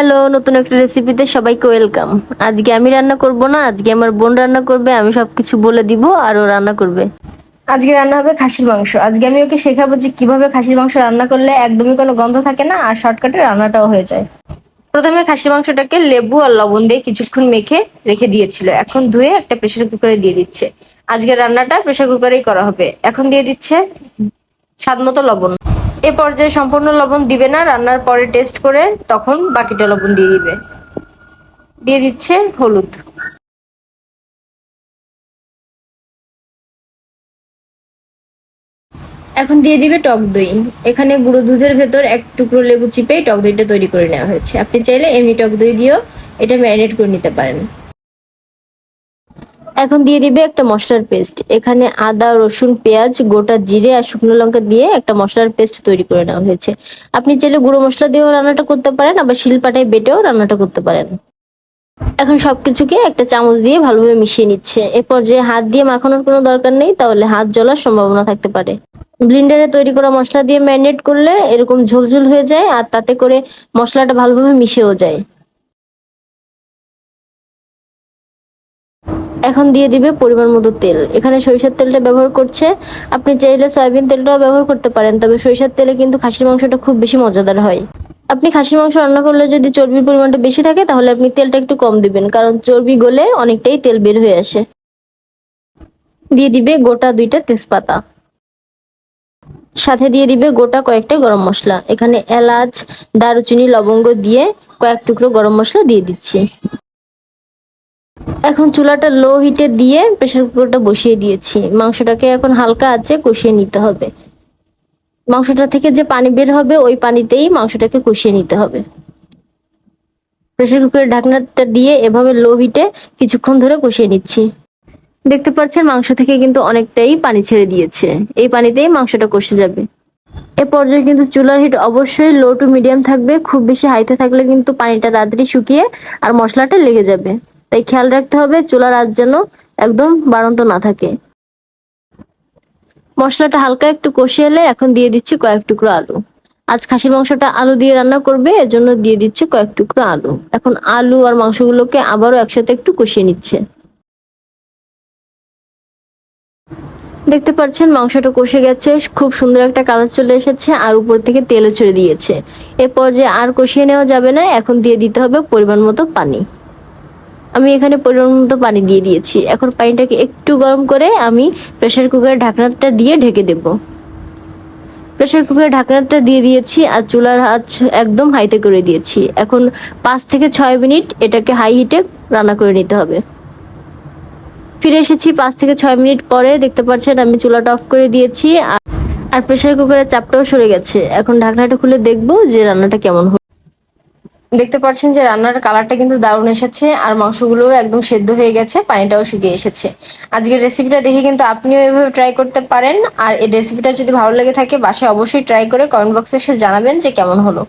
Hello, নতুন একটা রেসিপিতে সবাইকে ওয়েলকাম আজকে আমি রান্না করব না, আজকে আমার বোন রান্না করবে, আমি সবকিছু বলে দিব আর ও রান্না করবে। আজকে রান্না হবে খাসির মাংস। আজকে আমি ওকে শেখাবো যে কীভাবে খাসির মাংস রান্না করলে একদমই কোনো গন্ধ থাকে না আর শর্টকাটে রান্নাটাও হয়ে যায়। প্রথমে খাসির মাংসটাকে লেবু আর লবণ দিয়ে কিছুক্ষণ মেখে রেখে দিয়েছিল। এখন ধুয়ে একটা প্রেসার কুকারে দিয়ে দিচ্ছে। আজকে রান্নাটা প্রেসার কুকারেই করা হবে। এখন দিয়ে দিচ্ছে স্বাদ মতো লবণ। এ পর্যায়ে সম্পূর্ণ লবণ দিবে না, রান্নার পরে টেস্ট করে তখন বাকিটা লবণ দিয়ে দিবে। দিয়ে দিচ্ছে হলুদ। এখন দিয়ে দিবে টক দই। এখানে গুঁড়ো দুধের ভেতর এক টুকরো লেবু চিপে টক দইটা তৈরি করে নেওয়া হয়েছে। আপনি চাইলে এমনি টক দই দিয়েও এটা ম্যারিনেট করে নিতে পারেন। এখন দিয়ে দিবে একটা মশলার পেস্ট। এখানে আদা, রসুন, পেঁয়াজ, গোটা জিরে আর শুকনো লঙ্কা দিয়ে একটা মশলার পেস্ট তৈরি করে নেওয়া হয়েছে। আপনি চাইলে গুঁড়ো মশলা দিয়েও রান্নাটা করতে পারেন, আবার শিলপাটায় বেটেও রান্নাটা করতে পারেন। এখন সবকিছুকে একটা চামচ দিয়ে ভালোভাবে মিশিয়ে নিচ্ছে। এ পর্যায়ে হাত দিয়ে মাখানোর কোনো দরকার নেই, তাহলে হাত জ্বলার সম্ভাবনা থাকতে পারে। ব্লিন্ডারে তৈরি করা মশলা দিয়ে ম্যারিনেট করলে এরকম ঝোলঝোল হয়ে যায়, আর তাতে করে মশলাটা ভালোভাবে মিশেও যায়। এখন দিয়ে দিবে পরিমাণ মতো তেল। এখানে সরিষার তেলটা ব্যবহার করছে। আপনি চাইলে সয়াবিন তেলটাও ব্যবহার করতে পারেন, তবে সরিষার তেলে কিন্তু খাসির মাংসটা খুব বেশি মজাদার হয়। আপনি খাসির মাংস রান্না করলে যদি চর্বির পরিমাণটা বেশি থাকে, তাহলে আপনি তেলটা একটু কম দিবেন, কারণ চর্বি গলে অনেকটাই তেল বের হয়ে আসে। দিয়ে দিবে গোটা দুইটা তেজপাতা। সাথে দিয়ে দিবে গোটা কয়েকটা গরম মশলা। এখানে এলাচ, দারুচিনি, লবঙ্গ দিয়ে কয়েক টুকরো গরম মশলা দিয়ে দিচ্ছি। এখন চুলাটা লো হিটে দিয়ে প্রেসার কুকারটা বসিয়ে দিয়েছি। মাংসটাকে এখন হালকা আছে কষিয়ে নিতে হবে। মাংসটা থেকে যে পানি বের হবে, ওই পানিতেই মাংসটাকে কষিয়ে নিতে হবে। প্রেসার কুকারের ঢাকনাটা দিয়ে এভাবে লো হিটে কিছুক্ষণ ধরে কষিয়ে নিচ্ছি। দেখতে পাচ্ছেন মাংস থেকে কিন্তু অনেকটাই পানি ছেড়ে দিয়েছে। এই পানিতেই মাংসটা কষে যাবে। এ পর্যায়ে কিন্তু চুলার হিট অবশ্যই লো টু মিডিয়াম থাকবে। খুব বেশি হাইতে থাকলে কিন্তু পানিটা তাড়াতাড়ি শুকিয়ে আর মশলাটা লেগে যাবে। তাই খেয়াল রাখতে হবে চুলার আঁচ যেন একদম বাড়ন্ত না থাকে। মশলাটা হালকা একটু কষিয়ে এলে এখন দিয়ে দিচ্ছি কয়েক টুকরো আলু। আজ খাসির মাংসটা আলু দিয়ে রান্না করবে, এজন্য দিয়ে দিচ্ছে কয়েক টুকরো আলু। এখন আলু আর মাংসগুলোকে আবারও একসাথে একটু কষিয়ে নিচ্ছে। দেখতে পাচ্ছেন মাংসটা কষে গেছে, খুব সুন্দর একটা কালার চলে এসেছে আর উপর থেকে তেলও ছেড়ে দিয়েছে। এরপর যে আর কষিয়ে নেওয়া যাবে না, এখন দিয়ে দিতে হবে পরিমাণ মতো পানি। আমি এখানে পরিমাণ মতো পানি দিয়ে দিয়েছি। এখন পানিটাকে একটু গরম করে আমি প্রেশার কুকারের ঢাকনাটা দিয়ে ঢেকে দেব। প্রেসার কুকারের ঢাকনাটা দিয়ে দিয়েছি আর চুলার আঁচ একদম হাইতে করে দিয়েছি। এখন পাঁচ থেকে ছয় মিনিট এটাকে হাই হিটে রান্না করে নিতে হবে। ফিরে এসেছি পাঁচ থেকে ছয় মিনিট পরে, দেখতে পাচ্ছেন আমি চুলাটা অফ করে দিয়েছি আর- প্রেসার কুকারের চাপটাও সরে গেছে। এখন ঢাকনাটা খুলে দেখব যে রান্নাটা কেমন দেখতে পাচ্ছেন যে রান্নার কালারটা কিন্তু দারুণ এসেছে, আর মাংসগুলো একদম সেদ্ধ হয়ে গেছে, পানিটাও শুকিয়ে এসেছে। আজকের রেসিপিটা দেখে কিন্তু আপনিও এভাবে ট্রাই করতে পারেন, আর এই রেসিপিটা যদি ভালো লেগে থাকে, বাসায় অবশ্যই ট্রাই করে কমেন্ট বক্সে এসে জানাবেন যে কেমন হলো।